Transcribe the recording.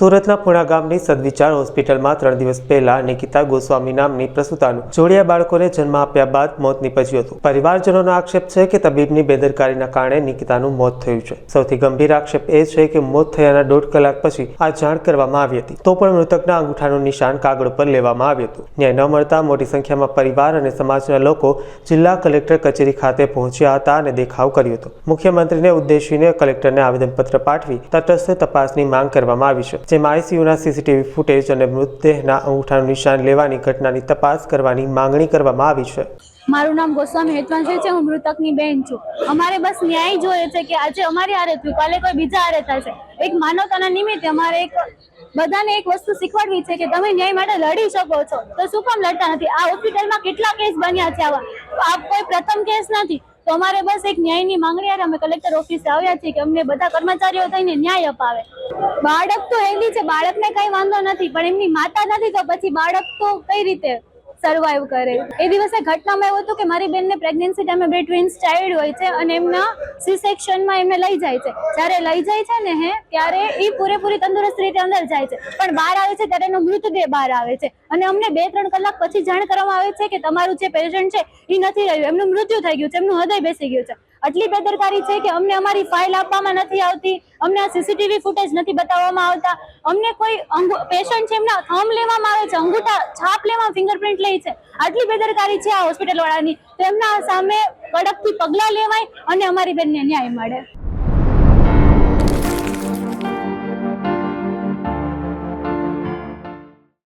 સુરતના પુણા ગામની સદવિચાર હોસ્પિટલમાં ત્રણ દિવસ પહેલા નિકિતા ગોસ્વામી નામની પ્રસૂતાનું જોડિયા બાળકોને જન્મ આપ્યા બાદ મોત નીપજ્યું હતું. પરિવારજનોનો આક્ષેપ છે કે તબીબની બેદરકારીના કારણે નિકિતાનું મોત થયું છે. સૌથી ગંભીર આક્ષેપ એ છે કે મોત થયાના દોઢ કલાક પછી આ જાણ કરવામાં આવી હતી. તો પણ મૃતકના અંગૂઠાનું નિશાન કાગળ પર લેવામાં આવ્યું હતું. ન્યાય ન મળતા મોટી સંખ્યામાં પરિવાર અને સમાજના લોકો જિલ્લા કલેક્ટર કચેરી ખાતે પહોંચ્યા હતા અને દેખાવ કર્યો હતો. મુખ્યમંત્રીને ઉદ્દેશીને કલેક્ટરને આવેદનપત્ર પાઠવી તટસ્થ તપાસની માંગ કરવામાં આવી છે. જેમાં આઈસીયુના સીસીટીવી ફૂટેજ અને મૃતદેહના અંગૂઠાનું નિશાન લેવાની ઘટનાની તપાસ કરવાની માંગણી કરવામાં આવી છે. મારું નામ ગોસ્વામી હેતવાંશી છે, હું મૃતકની બહેન છું. અમારે બસ ન્યાય જોઈએ છે કે આજે અમારી હારે થયું કાલે કોઈ બીજા હારે થશે. એક માનવતાના નિમિત્તે અમારે એક બધાને એક વસ્તુ શીખવાડવી છે કે તમે ન્યાય માટે લડી શકો છો. તો શું કામ લડતા નથી? આ હોસ્પિટલમાં કેટલા કેસ બન્યા છે આવા? આ કોઈ પ્રથમ કેસ નથી. તો અમારે બસ એક ન્યાયની માંગણી હારે અમે કલેક્ટર ઓફિસે આવ્યા છીએ કે અમને બધા કર્મચારીઓ થઈને ન્યાય અપાવે. બાળક તો હેલ્ધી છે, બાળકને કઈ વાંધો નથી, પણ એમની માતા નથી, તો પછી બાળક તો કઈ રીતે સર્વાઈવ કરે. એ દિવસે ઘટનામાં એવું હતું કે મારી બેનને પ્રેગ્નન્સી ટાઈમે બે ટ્વિન્સ ચાઇલ્ડ હોય છે અને એમના સી સેક્શનમાં એમને લઈ જાય છે. જ્યારે લઈ જાય છે ને હે, ત્યારે એ પૂરેપૂરી તંદુરસ્ત રીતે અંદર જાય છે. પણ બહાર આવે છે ત્યારે એનો મૃતદેહ બહાર આવે છે. અને અમને બે ત્રણ કલાક પછી જાણ કરવામાં આવે છે કે તમારું જે પેશન્ટ છે એ નથી રહ્યું. એમનું મૃત્યુ થઈ ગયું છે. એમનું હૃદય બેસી ગયું છે. આટલી બેદરકારી છે કે અમને અમારી ફાઇલ આપવામાં નથી આવતી, અમને આ સીસીટીવી ફૂટેજ નથી બતાવવામાં આવતા. અમને કોઈ પેશન્ટ છે એમના થમ લેવામાં આવે છે, અંગૂઠા છાપ લેવામાં ફિંગરપ્રિન્ટ લે છે. આટલી બેદરકારી છે આ હોસ્પિટલ વાળાની. તો એમના સામે કડકથી પગલાં લેવાય અને અમારી બેનને ન્યાય મળે.